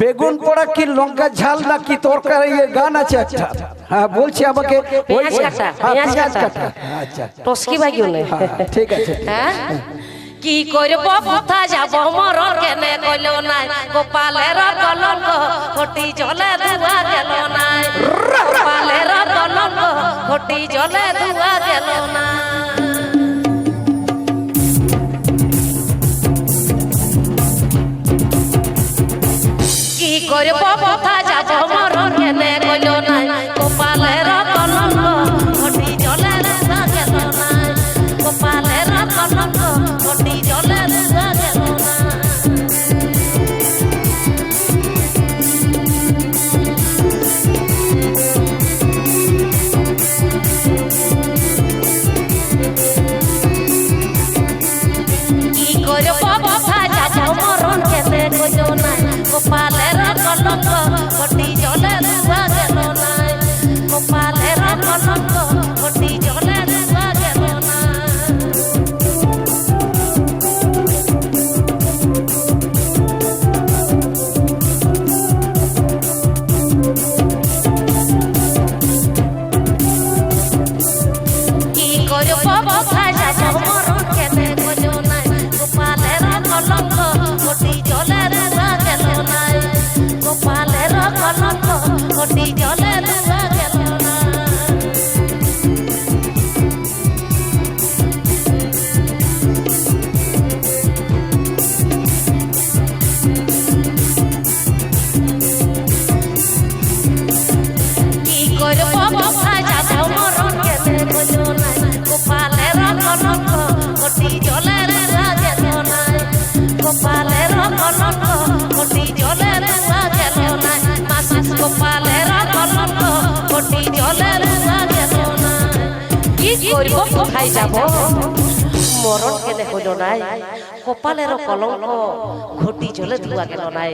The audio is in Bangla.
বেগুন পোড়া কি লঙ্কা ঝাল না কি তরকারি গান আছে একটা। হ্যাঁ বলছি আমাকে ওই হ্যাঁ, আচ্ছা। টসকি নেই হ্যাঁ, ঠিক আছে হ্যাঁ? কি করব কোথা যাব? মর কেনে কইল নাই। গোপালের কলঙ্ক ঘটি জলে ধুয়া গেল নাই। গোপালের কলঙ্ক ঘটি জলে ধুয়া গেল না করব কোথা যাব মর কেনে কইল নাই? গোপালের কলঙ্ক ঘটি জলে গেল নাই। গোপালের কলঙ্ক ঘটি জলে ধুয়া গেল কি করব কোথায় যাব। মরণ কেনে হইল নাই কপালের কলঙ্ক ঘটি জলে ধুয়া গেল নাই